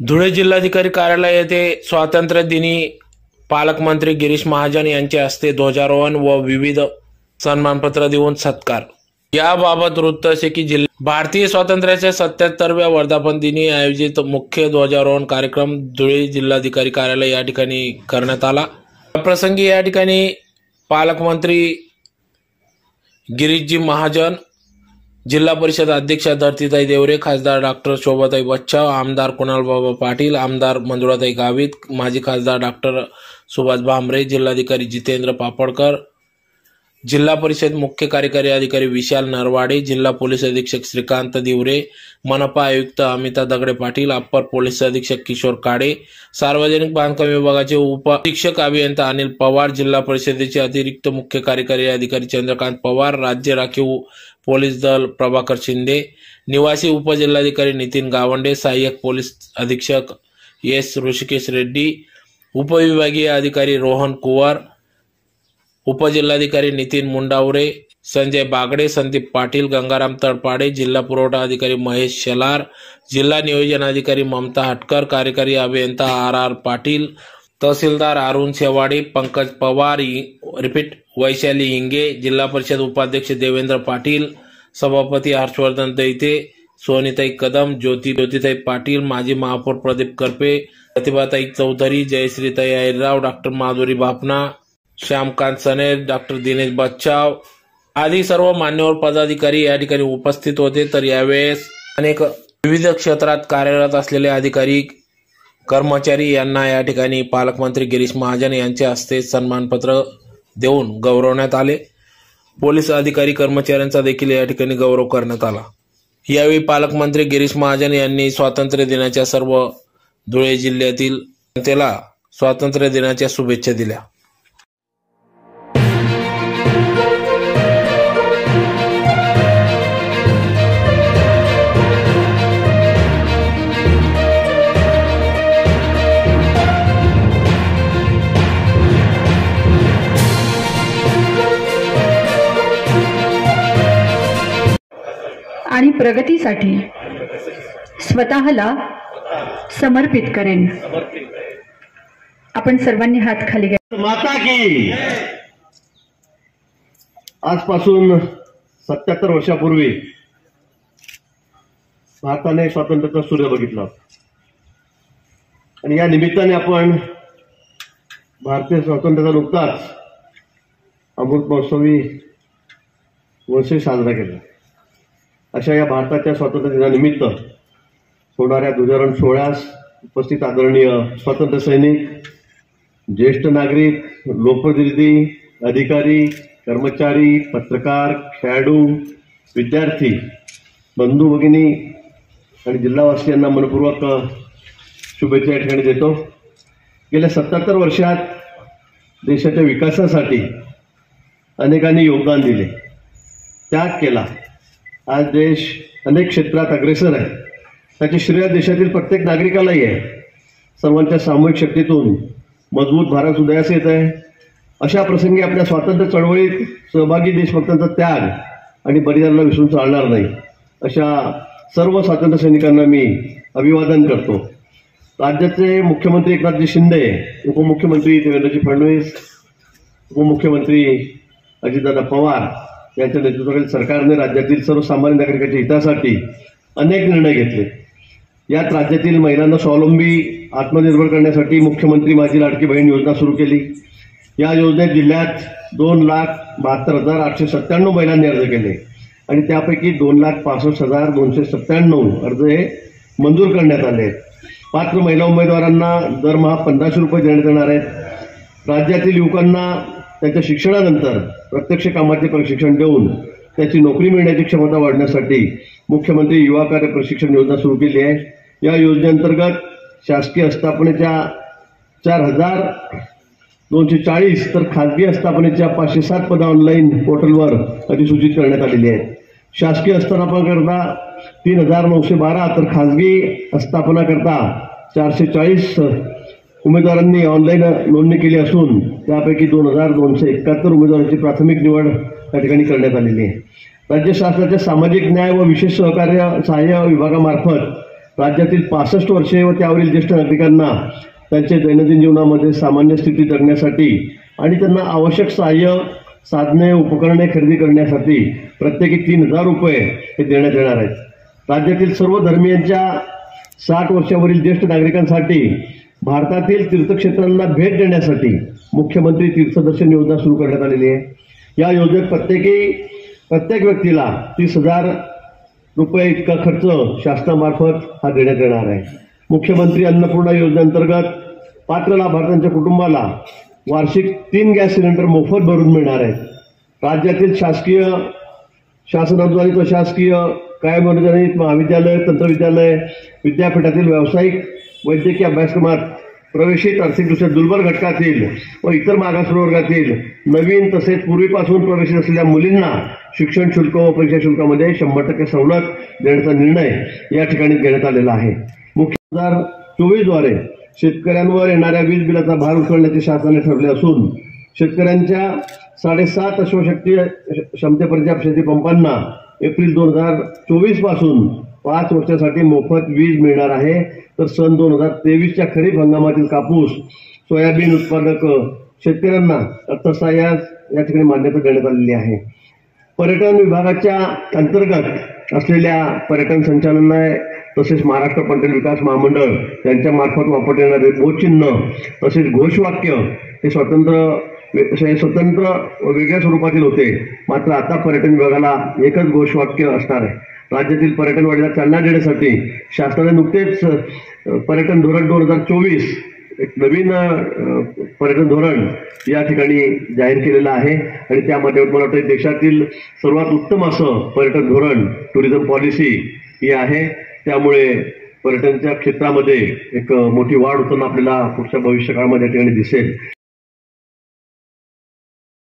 धुळे जिल्हाधिकारी कार्यालय येथे स्वातंत्र्य दिनी पालकमंत्री गिरीश महाजन यांच्या हस्ते ध्वजारोहण व विविध सन्मानपत्र देऊन सत्कार. याबाबत वृत्त असे की जिल्हा भारतीय स्वातंत्र्याच्या सत्याहत्तरव्या वर्धापन दिनी आयोजित मुख्य ध्वजारोहण कार्यक्रम धुळे जिल्हाधिकारी कार्यालय या ठिकाणी करण्यात आला. प्रसंगी या ठिकाणी पालकमंत्री गिरीशजी महाजन जिल्हा परिषद अध्यक्षा धरतीताई देवरे खासदार डॉक्टर शोभाताई बच्चाव आमदार कुणालबाबा पाटील आमदार मंजुळाताई गावित माजी खासदार डॉक्टर सुभाष भामरे जिल्हाधिकारी जितेंद्र पापडकर जिल्हा परिषद मुख्य कार्यकारी अधिकारी विशाल नरवाडे जिल्हा पोलीस अधीक्षक श्रीकांत दिवरे मनपा आयुक्त अमिता दगडे पाटील अप्पर पोलीस अधीक्षक किशोर काडे सार्वजनिक बांधकाम विभागाचे उप अधीक्षक अभियंता अनिल पवार जिल्हा परिषदेचे अतिरिक्त मुख्य कार्यकारी अधिकारी चंद्रकांत पवार राज्य राखीव पोलीस दल प्रभाकर शिंदे निवासी उपजिल्हाधिकारी नितीन गावंडे सहाय्यक पोलीस अधीक्षक एस ऋषिकेश रेड्डी उपविभागीय अधिकारी रोहन कुवार उपजिल्हाधिकारी नितीन मुंडावरे संजय बागडे संदीप पाटील गंगाराम तडपाडे जिल्हा पुरवठा अधिकारी महेश शेलार जिल्हा नियोजन अधिकारी ममता हटकर कार्यकारी अभियंता आर आर पाटील तहसीलदार अरुण शेवाडे पंकज पवार रिपीट वैशाली हिंगे जिल्हा परिषद उपाध्यक्ष देवेंद्र पाटील सभापती हर्षवर्धन दैते सोनीताई कदम ज्योती ज्योतिताई पाटील माजी महापौर प्रदीप करपे प्रतिभाताई चौधरी जयश्रीताई अहिरराव डॉक्टर माधुरी भापना श्यामकांत सने डॉक्टर दिनेश बच्चाव आदी सर्व मान्यवर पदाधिकारी या ठिकाणी उपस्थित होते. तर यावेळेस अनेक विविध क्षेत्रात कार्यरत असलेले अधिकारी कर्मचारी यांना या ठिकाणी पालकमंत्री गिरीश महाजन यांच्या हस्ते सन्मानपत्र देऊन गौरवण्यात आले. पोलीस अधिकारी कर्मचाऱ्यांचा देखील या ठिकाणी गौरव करण्यात आला. यावेळी पालकमंत्री गिरीश महाजन यांनी स्वातंत्र्य दिनाच्या सर्व धुळे जिल्ह्यातील जनतेला स्वातंत्र्य दिनाच्या शुभेच्छा दिल्या. आणि प्रगतीसाठी स्वतःला समर्पित करेन. आपण सर्वांनी हात खाली घ्या. माता की. आजपासून सत्याहत्तर वर्षापूर्वी भारताने स्वातंत्र्याचा सूर्य बघितला. आणि या निमित्ताने आपण भारतीय स्वातंत्र्याचा नुकताच अमृत महोत्सवी वर्ष साजरा केला. अशा या भारताच्या स्वातंत्र्य दिनानिमित्त होणाऱ्या ध्वजारोहण सोहळ्यास उपस्थित आदरणीय स्वातंत्र्य सैनिक ज्येष्ठ नागरिक लोकप्रतिनिधी अधिकारी कर्मचारी पत्रकार खेळाडू विद्यार्थी बंधू भगिनी आणि जिल्हावासियांना मनपूर्वक शुभेच्छा या ठिकाणी देतो. गेल्या सत्याहत्तर वर्षात देशाच्या विकासासाठी अनेकांनी योगदान दिले. त्याग केला. आज देश अनेक क्षेत्रात अग्रेसर आहे. त्याचे श्रेय देशातील प्रत्येक नागरिकालाही आहे. सर्वांच्या सामूहिक शक्तीतून मजबूत भारत उदयास येत आहे. अशा प्रसंगी आपल्या स्वातंत्र्य चळवळीत सहभागी देशभक्तांचा त्याग आणि बलिदानाला विसरून चालणार नाही. अशा सर्व स्वातंत्र्य सैनिकांना मी अभिवादन करतो. राज्याचे मुख्यमंत्री एकनाथजी शिंदे उपमुख्यमंत्री देवेंद्रजी फडणवीस उपमुख्यमंत्री अजितदादा पवार यांच्या नेतृत्वाखाली सरकारने राज्यातील सर्वसामान्य नागरिकांच्या हितासाठी अनेक निर्णय घेतले. यात राज्यातील महिलांना स्वावलंबी आत्मनिर्भर करण्यासाठी मुख्यमंत्री माझी लाडकी बहीण योजना सुरू केली. या योजनेत जिल्ह्यात दोन लाख बहात्तर हजार आठशे सत्त्याण्णव महिलांनी अर्ज केले आणि त्यापैकी दोन लाख पासष्ट हजार दोनशे सत्त्याण्णव अर्ज हे मंजूर करण्यात आले आहेत. पात्र महिला उमेदवारांना दरमहा पंधराशे रुपये देण्यात येणार आहेत. राज्यातील युवकांना त्यांच्या शिक्षणानंतर प्रत्यक्ष कामाचे प्रशिक्षण देऊन त्याची नोकरी मिळण्याची क्षमता वाढण्यासाठी मुख्यमंत्री युवा कार्य प्रशिक्षण योजना सुरू केली आहे. या योजनेअंतर्गत शासकीय आस्थापनेच्या चार हजार दोनशे चाळीस तर खाजगी आस्थापनेच्या पाचशे सात पदं ऑनलाईन पोर्टलवर अधिसूचित करण्यात आलेली आहेत. शासकीय आस्थापनाकरता तीन हजार नऊशे बारा तर खाजगी आस्थापनाकरता चारशे चाळीस उमेदवारांनी ऑनलाईन नोंदणी केली असून त्यापैकी दोन हजार दोनशे एकाहत्तर उमेदवारांची प्राथमिक निवड या ठिकाणी करण्यात आलेली आहे. राज्य शासनाच्या सामाजिक न्याय व विशेष सहकार्य सहाय्य विभागामार्फत राज्यातील पासष्ट वर्षे व त्यावरील ज्येष्ठ नागरिकांना त्यांच्या दैनंदिन जीवनामध्ये सामान्य स्थिती जगण्यासाठी आणि त्यांना आवश्यक सहाय्य साधने उपकरणे खरेदी करण्यासाठी प्रत्येकी तीन हजार रुपये हे देण्यात येणार आहेत. राज्यातील सर्व धर्मियांच्या साठ वर्षावरील ज्येष्ठ नागरिकांसाठी भारतातील तीर्थक्षेत्रांना भेट देण्यासाठी मुख्यमंत्री तीर्थदर्शन योजना सुरू करण्यात आलेली आहे. या योजनेत प्रत्येकी प्रत्येक व्यक्तीला तीस हजार रुपये इतका खर्च शासनामार्फत हा देण्यात येणार आहे. मुख्यमंत्री अन्नपूर्णा योजनेअंतर्गत पात्र लाभार्थ्यांच्या कुटुंबाला वार्षिक तीन गॅस सिलेंडर मोफत भरून मिळणार आहेत. राज्यातील शासकीय शासन व शासकीय कायम अनुदानित महाविद्यालय तंत्रविद्यालय विद्यापीठातील व्यावसायिक वैद्यकीय अभ्यासक्रमात प्रवेशित आर्थिकदृष्ट्या दुर्बल घटकातील व इतर मागास प्रवर्गातील नवीन तसेच पूर्वीपासून प्रवेशित असलेल्या मुलींना शिक्षण शुल्क व परीक्षा शुल्कामध्ये शंभर टक्के सवलत देण्याचा निर्णय या ठिकाणी घेण्यात आलेला आहे. मुख्य हजार चोवीसद्वारे शेतकऱ्यांवर येणाऱ्या वीज बिलाचा भार उचलण्याचे शासनाने ठरले असून शेतकऱ्यांच्या साडेसात अश्वशक्ती क्षमतेपर्यंतच्या शेती पंपांना एप्रिल दोन हजार चोवीसपासून पाच वर्षासाठी मोफत वीज मिळणार आहे. तर सन दोन हजार तेवीसच्या खरीप हंगामातील कापूस सोयाबीन उत्पादक शेतकऱ्यांना अर्थसहाय्य या ठिकाणी मान्यता देण्यात आलेली आहे. पर्यटन विभागाच्या अंतर्गत असलेल्या पर्यटन संचालनालय तसेच महाराष्ट्र पर्यटन विकास महामंडळ यांच्या मार्फत वापरले येणारे बोधचिन्ह तसेच घोषवाक्य हे स्वतंत्र हे स्वतंत्र वेगळ्या स्वरूपातील होते. मात्र आता पर्यटन विभागाला एकच घोषवाक्य असणार आहे. राज्यातील पर्यटन वाढीला चालना देण्यासाठी शासनाने नुकतेच पर्यटन धोरण दोन हजार चोवीस एक नवीन पर्यटन धोरण या ठिकाणी जाहीर केलेलं आहे. आणि त्यामध्ये मला वाटतं देशातील सर्वात उत्तम असं पर्यटन धोरण टुरिझम पॉलिसी ही आहे. त्यामुळे पर्यटनच्या क्षेत्रामध्ये एक मोठी वाढ होताना आपल्याला पुढच्या भविष्यकाळामध्ये या ठिकाणी दिसेल.